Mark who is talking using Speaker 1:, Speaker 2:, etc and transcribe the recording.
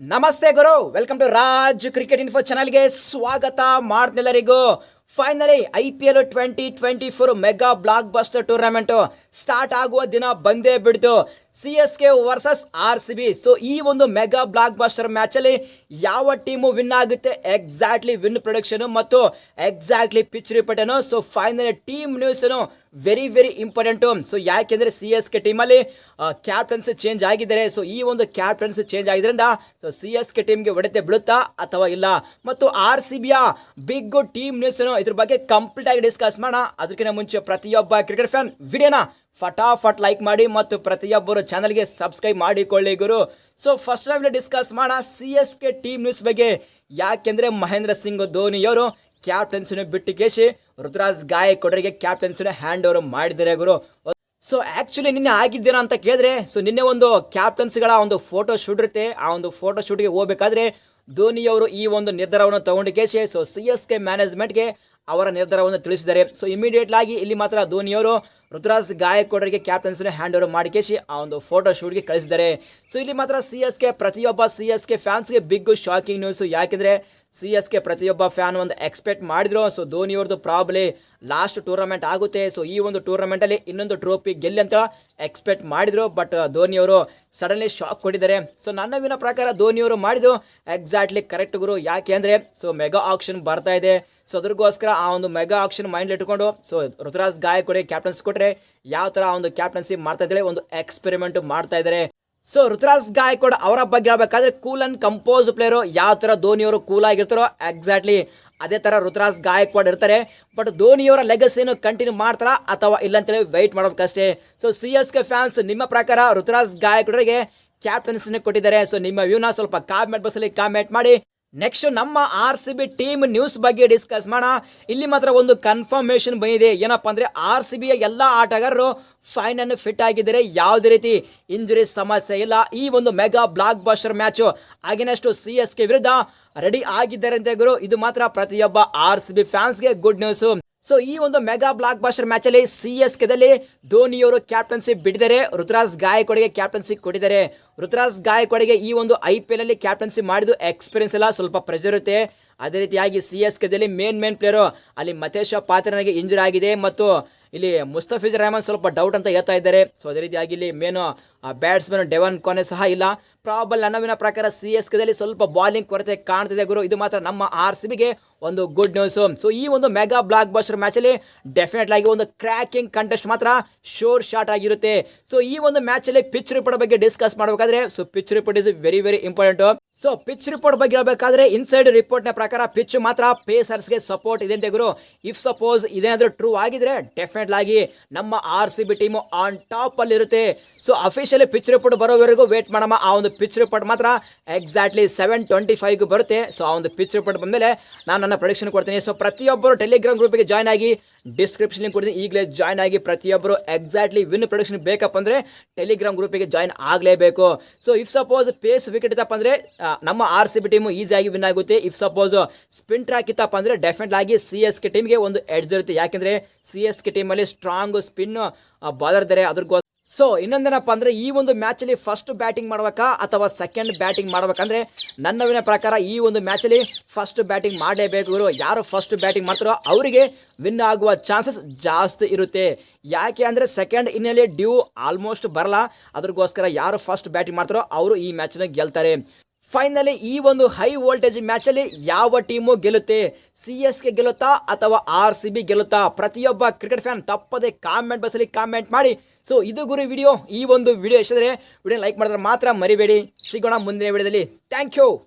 Speaker 1: ನಮಸ್ತೆ ಗುರು. Welcome to Raj cricket info ಚಾನಲ್ಗೆ ಸ್ವಾಗತ ಮಾಡ್ತಿಲ್ಲರಿಗೂ finally I P L twenty twenty four mega blockbuster tournament start ಆಗುವ ದಿನ ಬಂದೇ ಬಿಡ್ತು. C S K versus R C B. So ಈ ಒಂದು ಮೆಗಾ ಬ್ಲಾಕ್ ಬಸ್ಟರ್ ಮ್ಯಾಚಲ್ಲಿ ಯಾವ ಟೀಮು ವಿನ್ ಆಗುತ್ತೆ? ಎಕ್ಸಾಕ್ಟ್ಲಿ ವಿನ್ ಪ್ರೊಡಕ್ಷನು ಮತ್ತು ಎಕ್ಸಾಕ್ಟ್ಲಿ ಪಿಚ್ ರಿಪೋರ್ಟನು ಸೊ ಫೈನಲಿ ಟೀಮ್ ನ್ಯೂಸನು ವೆರಿ ವೆರಿ ಇಂಪಾರ್ಟೆಂಟು ಸೊ ಯಾಕೆಂದರೆ ಸಿ ಎಸ್ ಕೆ ಟೀಮಲ್ಲಿ ಕ್ಯಾಪ್ಟನ್ಸ್ ಚೇಂಜ್ ಆಗಿದ್ದಾರೆ. ಸೊ ಈ ಒಂದು ಕ್ಯಾಪ್ಟನ್ಸ್ ಚೇಂಜ್ ಆಗಿದ್ರಿಂದ ಸೊ ಸಿ ಎಸ್ ಕೆ ಟೀಮ್ಗೆ ಹೊಡೆತೆ ಬೀಳುತ್ತಾ ಅಥವಾ ಇಲ್ಲ? ಮತ್ತು ಆರ್ ಸಿ ಬಿಯ ಬಿಗ್ ಟೀಮ್ ನ್ಯೂಸನು ಇದ್ರ ಬಗ್ಗೆ ಕಂಪ್ಲೀಟ್ ಆಗಿ ಡಿಸ್ಕಸ್ ಮಾಡೋಣ. ಅದಕ್ಕಿಂತ ಮುಂಚೆ ಪ್ರತಿಯೊಬ್ಬ ಕ್ರಿಕೆಟ್ ಫ್ಯಾನ್ ವಿಡಿಯೋನ ಫಟಾಫಟ್ ಲೈಕ್ ಮಾಡಿ ಮತ್ತು ಪ್ರತಿಯೊಬ್ಬರು ಚಾನಲ್ಗೆ ಸಬ್ಸ್ಕ್ರೈಬ್ ಮಾಡಿಕೊಳ್ಳಿ ಗುರು. ಸೊ ಫಸ್ಟ್ ಟೈಮ್ ಡಿಸ್ಕಸ್ ಮಾಡೋಣ C S K team news ಬಗ್ಗೆ. ಯಾಕೆಂದರೆ ಮಹೇಂದ್ರ ಸಿಂಗ್ ಧೋನಿಯವರು ಕ್ಯಾಪ್ಟನ್ಸಿನ ಬಿಟ್ಟು ಕೇಶಿ ರುದ್ರಾಜ್ ಗಾಯಕೊಡರಿಗೆ ಕ್ಯಾಪ್ಟನ್ಸಿನ ಹ್ಯಾಂಡ್ ಓವರ್ ಮಾಡಿದ್ದಾರೆ ಗುರು. ಸೊ ಆ್ಯಕ್ಚುಲಿ ನಿನ್ನೆ ಆಗಿದ್ದೀರಾ ಅಂತ ಕೇಳಿದ್ರೆ ಸೊ ನಿನ್ನೆ ಒಂದು ಕ್ಯಾಪ್ಟನ್ಸ್ಗಳ ಒಂದು ಫೋಟೋ ಶೂಟ್ ಇರುತ್ತೆ. ಆ ಒಂದು ಫೋಟೋ ಶೂಟ್ಗೆ ಹೋಗ್ಬೇಕಾದ್ರೆ ಧೋನಿಯವರು ಈ ಒಂದು ನಿರ್ಧಾರವನ್ನು ತಗೊಂಡು ಕೇಶಿ ಸೊ ಸಿ ಎಸ್ ಕೆ ಮ್ಯಾನೇಜ್ಮೆಂಟ್ಗೆ ಅವರ ನಿರ್ಧಾರವನ್ನು ತಿಳಿಸಿದ್ದಾರೆ. ಸೊ ಇಮಿಡಿಯೇಟ್ ಆಗಿ ಇಲ್ಲಿ ಮಾತ್ರ ಧೋನಿಯವರು ಋತುರಾಜ್ ಗಾಯಕೋಡರಿಗೆ ಕ್ಯಾಪ್ಟನ್ಸಿನ ಹ್ಯಾಂಡ್ ಓವರ್ ಮಾಡಿ ಕೇಶಿ ಆ ಒಂದು ಫೋಟೋ ಶೂಟ್ಗೆ ಕಳಿಸಿದ್ದಾರೆ. ಸೊ ಇಲ್ಲಿ ಮಾತ್ರ ಸಿ ಎಸ್ ಕೆ ಪ್ರತಿಯೊಬ್ಬ ಸಿ ಎಸ್ ಕೆ ಫ್ಯಾನ್ಸ್ಗೆ ಬಿಗ್ ಶಾಕಿಂಗ್ ನ್ಯೂಸು ಯಾಕೆಂದರೆ ಸಿ ಎಸ್ ಕೆ ಪ್ರತಿಯೊಬ್ಬ ಫ್ಯಾನ್ ಒಂದು ಎಕ್ಸ್ಪೆಕ್ಟ್ ಮಾಡಿದ್ರು. ಸೊ ಧೋನಿಯವ್ರದ್ದು ಪ್ರಾಬ್ಲಿ ಲಾಸ್ಟ್ ಟೂರ್ನಮೆಂಟ್ ಆಗುತ್ತೆ. ಸೊ ಈ ಒಂದು ಟೂರ್ನಮೆಂಟಲ್ಲಿ ಇನ್ನೊಂದು ಟ್ರೋಫಿ ಗೆಲ್ಲಿ ಅಂತ ಎಕ್ಸ್ಪೆಕ್ಟ್ ಮಾಡಿದ್ರು. ಬಟ್ ಧೋನಿಯವರು ಸಡನ್ಲಿ ಶಾಕ್ ಕೊಟ್ಟಿದ್ದಾರೆ. ಸೊ ನನ್ನ ವಿನ ಪ್ರಕಾರ ಧೋನಿಯವರು ಮಾಡಿದ್ದು ಎಕ್ಸಾಕ್ಟ್ಲಿ ಕರೆಕ್ಟ್ ಗುರು. ಯಾಕೆ ಅಂದರೆ ಸೊ ಮೆಗಾ ಆಕ್ಷನ್ ಬರ್ತಾ ಇದೆ. ಸೊ ಅದಕ್ಕೋಸ್ಕರ ಆ ಒಂದು ಮೆಗಾ ಆಕ್ಷನ್ ಮೈಂಡ್ ಇಟ್ಕೊಂಡು ಸೊ ಋತುರಾಜ್ ಗಾಯಕ್ವಾಡ್ ಕ್ಯಾಪ್ಟನ್ಸಿ ಕೊಟ್ಟರೆ ಯಾವ ಥರ ಒಂದು ಕ್ಯಾಪ್ಟನ್ಸಿ ಮಾಡ್ತಾ ಇದ್ದಾರೆ, ಒಂದು ಎಕ್ಸ್ಪೆರಿಮೆಂಟ್ ಮಾಡ್ತಾ ಇದ್ದಾರೆ. ಸೊ ಋತುರಾಜ್ ಗಾಯಕ್ವಾಡ್ ಅವರ ಬಗ್ಗೆ ಹೇಳ್ಬೇಕಾದ್ರೆ ಕೂಲ್ ಅಂಡ್ ಕಂಪೋಸ್ ಪ್ಲೇಯರು ಯಾವ ಥರ ಧೋನಿಯವರು ಕೂಲ್ ಆಗಿರ್ತಾರೋ ಎಕ್ಸಾಕ್ಟ್ಲಿ ಅದೇ ಥರ ಋತುರಾಜ್ ಗಾಯಕ್ವಾಡ್ ಇರ್ತಾರೆ. ಬಟ್ ಧೋನಿಯವರ ಲೆಗಸಿಯನ್ನು ಕಂಟಿನ್ಯೂ ಮಾಡ್ತಾರಾ ಅಥವಾ ಇಲ್ಲ ಅಂತೇಳಿ wait ಮಾಡಬೇಕಷ್ಟೇ so C S K fans ನಿಮ್ಮ ಪ್ರಕಾರ ಋತುರಾಜ್ ಗಾಯಕ್ವಾಡ್ರಿಗೆ ಕ್ಯಾಪ್ಟನ್ಸಿನ ಕೊಟ್ಟಿದ್ದಾರೆ. ಸೊ ನಿಮ್ಮ ವ್ಯೂನ ಸ್ವಲ್ಪ ಕಾಮೆಂಟ್ ಬಾಕ್ಸಲ್ಲಿ ಕಾಮೆಂಟ್ ಮಾಡಿ. ನೆಕ್ಸ್ಟ್ ನಮ್ಮ R C B team news ಬಗ್ಗೆ ಡಿಸ್ಕಸ್ ಮಾಡೋಣ. ಇಲ್ಲಿ ಮಾತ್ರ ಒಂದು ಕನ್ಫರ್ಮೇಷನ್ ಬಂದಿದೆ. ಏನಪ್ಪ ಅಂದರೆ ಆರ್ ಸಿ ಬಿಯ ಎಲ್ಲ ಆಟಗಾರರು ಫೈನ್ ಅನ್ನು ಫಿಟ್ ಆಗಿದ್ದಾರೆ. ಯಾವುದೇ ರೀತಿ ಇಂಜುರಿ ಸಮಸ್ಯೆ ಇಲ್ಲ. ಈ ಒಂದು ಮೆಗಾ ಬ್ಲಾಕ್ ಬಾಸ್ಟರ್ ಮ್ಯಾಚು ಆಗಿನಷ್ಟು ಸಿ ಎಸ್ ಕೆ ವಿರುದ್ಧ ರೆಡಿ ಆಗಿದ್ದಾರೆ ಅಂತ ಗುರು ಇದು ಮಾತ್ರ ಪ್ರತಿಯೊಬ್ಬ ಆರ್ ಸಿ ಬಿ ಫ್ಯಾನ್ಸ್ಗೆ ಗುಡ್ ನ್ಯೂಸು ಸೊ ಈ ಒಂದು ಮೆಗಾ ಬ್ಲಾಕ್ ಬಾಸ್ಟರ್ ಮ್ಯಾಚ್ ಅಲ್ಲಿ ಸಿ ಎಸ್ ಕೆದಲ್ಲಿ ಧೋನಿಯವರು ಕ್ಯಾಪ್ಟನ್ಸಿ ಬಿಟ್ಟಿದ್ದಾರೆ. ಋತುರಾಜ್ ಗಾಯಕ್ವಾಡಿಗೆ ಕ್ಯಾಪ್ಟನ್ಸಿ ಕೊಟ್ಟಿದ್ದಾರೆ. ಋತುರಾಜ್ ಗಾಯಕ್ವಾಡಿಗೆ ಈ ಒಂದು ಐ ಪಿ ಎಲ್ ಅಲ್ಲಿ ಕ್ಯಾಪ್ಟನ್ಸಿ ಮಾಡಿದ್ದು ಎಕ್ಸ್ಪೀರಿಯನ್ಸ್ ಎಲ್ಲ ಸ್ವಲ್ಪ ಪ್ರೆಷರ್ ಇರುತ್ತೆ. ಅದೇ ರೀತಿಯಾಗಿ ಸಿ ಎಸ್ ಕೆದಲ್ಲಿ ಮೇನ್ ಮೇನ್ ಪ್ಲೇಯರು ಅಲ್ಲಿ ಮತೇಶ ಪಾತ್ರನಿಗೆ ಇಂಜುರಿ ಆಗಿದೆ ಮತ್ತು ಇಲ್ಲಿ ಮುಸ್ತಫಿಜ್ ರೆಹಮಾನ್ ಸ್ವಲ್ಪ ಡೌಟ್ ಅಂತ ಹೇಳ್ತಾ ಇದ್ದಾರೆ. ಸೊ ಅದೇ ರೀತಿಯಾಗಿ ಇಲ್ಲಿ ಮೇನು ಬ್ಯಾಟ್ಸ್ಮನ್ ಡೆವನ್ ಕೊನೆ ಸಹ ಇಲ್ಲ. ಪ್ರಾಬಲ್ ನನ್ನವಿನ ಪ್ರಕಾರ ಸಿ ಎಸ್ ಕೆದಲ್ಲಿ ಸ್ವಲ್ಪ ಬಾಲಿಂಗ್ ಕೊರತೆ ಕಾಣ್ತಿದೆ ಗುರು. ಇದು ಮಾತ್ರ ನಮ್ಮ ಆರ್ ಸಿ ಒಂದು ಗುಡ್ ನ್ಯೂಸ್ ಸೊ ಈ ಒಂದು ಮೆಗಾ ಬ್ಲಾಕ್ ಬಸ್ಟರ್ ಮ್ಯಾಚಲ್ಲಿ ಡೆಫಿನೆಟ್ ಆಗಿ ಒಂದು ಕ್ರ್ಯಾಕಿಂಗ್ ಕಂಟೆಸ್ಟ್ ಮಾತ್ರ ಶೋರ್ ಶಾಟ್ ಆಗಿರುತ್ತೆ. ಸೊ ಈ ಒಂದು ಮ್ಯಾಚಲ್ಲಿ ಪಿಚ್ ರಿಪೋರ್ಟ್ ಬಗ್ಗೆ ಡಿಸ್ಕಸ್ ಮಾಡಬೇಕಾದ್ರೆ so pitch report is very very important so pitch report ಬಗ್ಗೆ ಹೇಳಬೇಕಾದ್ರೆ ಇನ್ಸೈಡ್ ರಿಪೋರ್ಟ್ನ ಪ್ರಕಾರ ಪಿಚ್ ಮಾತ್ರ ಪೇಸರ್ಸ್ಗೆ ಸಪೋರ್ಟ್ ಇದೆ ಅಂತ ಗುರು. ಇಫ್ ಸಪೋಸ್ ಇದೇನಾದ್ರೂ ಟ್ರೂ ಆಗಿದ್ರೆ ಡೆಫಿನೆಟ್ ಆಗಿ ನಮ್ಮ R C B team on ಇರುತ್ತೆ. ಸೊ ಅಫಿಷಿಯಲಿ ಪಿಚ್ ರಿಪೋರ್ಟ್ ಬರೋವರೆಗೂ ವೇಟ್ ಮಾಡಮ್ಮ. ಆ ಒಂದು ಪಿಚ್ ರಿಪೋರ್ಟ್ ಮಾತ್ರ ಎಕ್ಸಾಕ್ಟ್ಲಿ ಸೆವೆನ್ ಟ್ವೆಂಟಿ ಫೈವ್ಗೆ ಬರುತ್ತೆ. ಸೊ ಆ ಒಂದು ಪಿಚ್ ರಿಪೋರ್ಟ್ ಬಂದಮೇಲೆ ನಾನು ನನ್ನ ಪ್ರೊಡಿಕ್ಷನ್ ಕೊಡ್ತೀನಿ. ಸೊ ಪ್ರತಿಯೊಬ್ಬರು ಟೆಲಿಗ್ರಾಮ್ ಗ್ರೂಪಿಗೆ ಜಾಯ್ನ್ ಆಗಿ ಡಿಸ್ಕ್ರಿಪ್ಷನ್ ಕೊಡ್ತೀನಿ. ಈಗಲೇ ಜಾಯ್ನ್ ಆಗಿ ಪ್ರತಿಯೊಬ್ಬರು ಎಕ್ಸಾಕ್ಟ್ಲಿ ವಿನ್ ಪ್ರೊಡಕ್ಷನ್ ಬೇಕಪ್ಪ ಅಂದರೆ ಟೆಲಿಗ್ರಾಮ್ ಗ್ರೂಪಿಗೆ ಜಾಯ್ನ್ ಆಗಲೇಬೇಕು. So if suppose pace wicket ಇತ್ತಪ್ಪ ಅಂದರೆ ನಮ್ಮ ಆರ್ ಸಿ ಬಿ ಟೀಮು ಈಸಿಯಾಗಿ ವಿನ್ ಆಗುತ್ತೆ. ಇಫ್ ಸಪೋಸ್ ಸ್ಪಿನ್ ಟ್ರ್ಯಾಕ್ ಇತ್ತಪ್ಪ ಅಂದರೆ ಡೆಫಿನೆಟ್ ಆಗಿ ಸಿ ಎಸ್ ಕೆ ಟೀಮ್ಗೆ ಒಂದು ಎಡ್ಜ್ ಇರುತ್ತೆ. ಯಾಕೆಂದರೆ ಸಿ ಎಸ್ ಕೆ ಟೀಮಲ್ಲಿ ಸ್ಟ್ರಾಂಗ್ ಸ್ಪಿನ್ ಬಾಲರ್ ಇದ್ದಾರೆ ಅದ್ರಗೋಸ್ಕರ ಸೊ ಇನ್ನೊಂದೇನಪ್ಪ ಅಂದರೆ ಈ ಒಂದು ಮ್ಯಾಚಲ್ಲಿ ಫಸ್ಟ್ ಬ್ಯಾಟಿಂಗ್ ಮಾಡಬೇಕಾ ಅಥವಾ ಸೆಕೆಂಡ್ ಬ್ಯಾಟಿಂಗ್ ಮಾಡಬೇಕಂದ್ರೆ ನನ್ನವಿನ ಪ್ರಕಾರ ಈ ಒಂದು ಮ್ಯಾಚಲ್ಲಿ ಫಸ್ಟ್ ಬ್ಯಾಟಿಂಗ್ ಮಾಡಲೇಬೇಕು ಇವರು ಯಾರು ಫಸ್ಟ್ ಬ್ಯಾಟಿಂಗ್ ಮಾಡ್ತಾರೋ ಅವರಿಗೆ ವಿನ್ ಆಗುವ ಚಾನ್ಸಸ್ ಜಾಸ್ತಿ ಇರುತ್ತೆ. ಯಾಕೆ ಅಂದರೆ ಸೆಕೆಂಡ್ ಇನ್ನಲ್ಲಿ ಡ್ಯೂ ಆಲ್ಮೋಸ್ಟ್ ಬರಲ್ಲ. ಅದ್ರಗೋಸ್ಕರ ಯಾರು ಫಸ್ಟ್ ಬ್ಯಾಟಿಂಗ್ ಮಾಡ್ತಾರೋ ಅವರು ಈ ಮ್ಯಾಚ್ನ ಗೆಲ್ತಾರೆ. ಫೈನಲಿ ಈ ಒಂದು ಹೈ ವೋಲ್ಟೇಜ್ ಮ್ಯಾಚಲ್ಲಿ ಯಾವ ಟೀಮು ಗೆಲ್ಲುತ್ತೆ? ಸಿ ಎಸ್ ಕೆ ಗೆಲ್ಲುತ್ತಾ ಅಥವಾ ಆರ್ ಸಿ ಬಿ ಗೆಲ್ಲುತ್ತಾ? ಪ್ರತಿಯೊಬ್ಬ ಕ್ರಿಕೆಟ್ ಫ್ಯಾನ್ ತಪ್ಪದೆ ಕಾಮೆಂಟ್ ಬಾಕ್ಸಲ್ಲಿ ಕಾಮೆಂಟ್ ಮಾಡಿ. ಸೊ ಇದು ಗುರು ವಿಡಿಯೋ ಈ ಒಂದು ವಿಡಿಯೋ ಎಷ್ಟಿದ್ರೆ ವಿಡಿಯೋ ಲೈಕ್ ಮಾಡಿದ್ರೆ ಮಾತ್ರ ಮರಿಬೇಡಿ. ಸಿಗೋಣ ಮುಂದಿನ ವಿಡಿಯೋದಲ್ಲಿ ಥ್ಯಾಂಕ್ ಯು